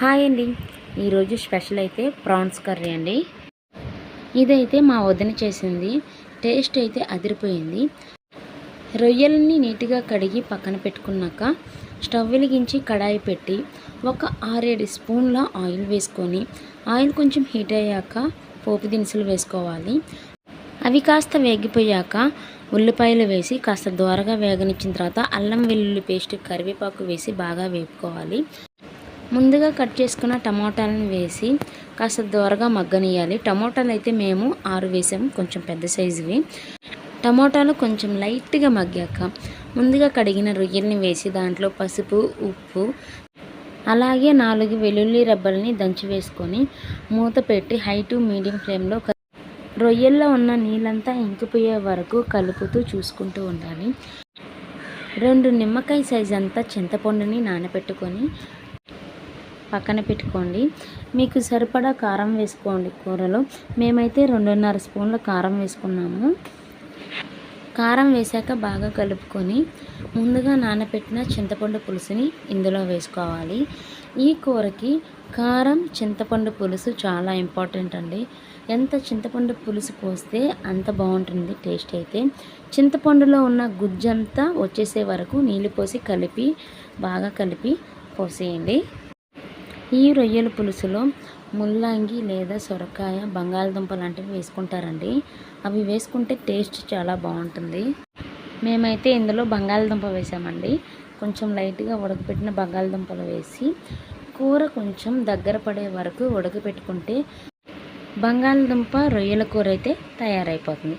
Hi అండి. ఈరోజు special అయితే ప్రాన్స్ కర్రీ అండి. ఇదైతే మా వదిన చేసింది. టేస్ట్ అయితే అదిరిపోయింది. రొయ్యల్ని నీట్గా కడిగి పక్కన పెట్టుకున్నాక స్టవ్ వెలిగించి కడాయి పెట్టి ఒక ఆరేడు స్పూన్ల ఆయిల్ వేసుకొని ఆయిల్ కొంచెం హీట్ అయ్యాక పోపు దినుసులు వేసుకోవాలి. అవి కాస్త వేగిపోయాక ఉల్లిపాయలు వేసి కాస్త దోరగా వేగనిచ్చిన తర్వాత అల్లం వెల్లుల్లి పేస్ట్ కరివేపాకు వేసి బాగా వేపుకోవాలి. ముందుగా కట్ చేసుకున్న టమోటాలను వేసి కాస్త దోరగా మగ్గనియాలి టమోటాలు అయితే మేము ఆరు వేసాము కొంచెం పెద్ద సైజువి. టమోటాలు కొంచెం లైట్గా మగ్గాక ముందుగా కడిగిన రొయ్యల్ని వేసి దాంట్లో పసుపు ఉప్పు అలాగే నాలుగు వెల్లుల్లి రబ్బల్ని దంచి వేసుకొని మూత పెట్టి హై టు మీడియం ఫ్లేమ్లో రొయ్యల్లో ఉన్న నీళ్ళంతా ఇంకిపోయే వరకు కలుపుతూ చూసుకుంటూ ఉండాలి. రెండు నిమ్మకాయ సైజ్ అంతా చింతపండుని నానబెట్టుకొని పక్కన పెట్టుకోండి. మీకు సరిపడా కారం వేసుకోండి కూరలో. మేమైతే రెండున్నర స్పూన్ల కారం వేసుకున్నాము. కారం వేశాక బాగా కలుపుకొని ముందుగా నానబెట్టిన చింతపండు పులుసుని ఇందులో వేసుకోవాలి. ఈ కూరకి కారం చింతపండు పులుసు చాలా ఇంపార్టెంట్ అండి. ఎంత చింతపండు పులుసు పోస్తే అంత బాగుంటుంది టేస్ట్ అయితే. చింతపండులో ఉన్న గుజ్జంతా వచ్చేసే వరకు నీళ్ళు పోసి కలిపి బాగా కలిపి పోసేయండి. ఈ రొయ్యల పులుసులో ముల్లంగి లేదా సొరకాయ బంగాళదుంప లాంటివి వేసుకుంటారండి. అవి వేసుకుంటే టేస్ట్ చాలా బాగుంటుంది. మేమైతే ఇందులో బంగాళదుంప వేసామండి. కొంచెం లైట్గా ఉడకపెట్టిన బంగాళదుంపలు వేసి కూర కొంచెం దగ్గర పడే వరకు ఉడకపెట్టుకుంటే బంగాళదుంప రొయ్యల కూర అయితే తయారైపోతుంది.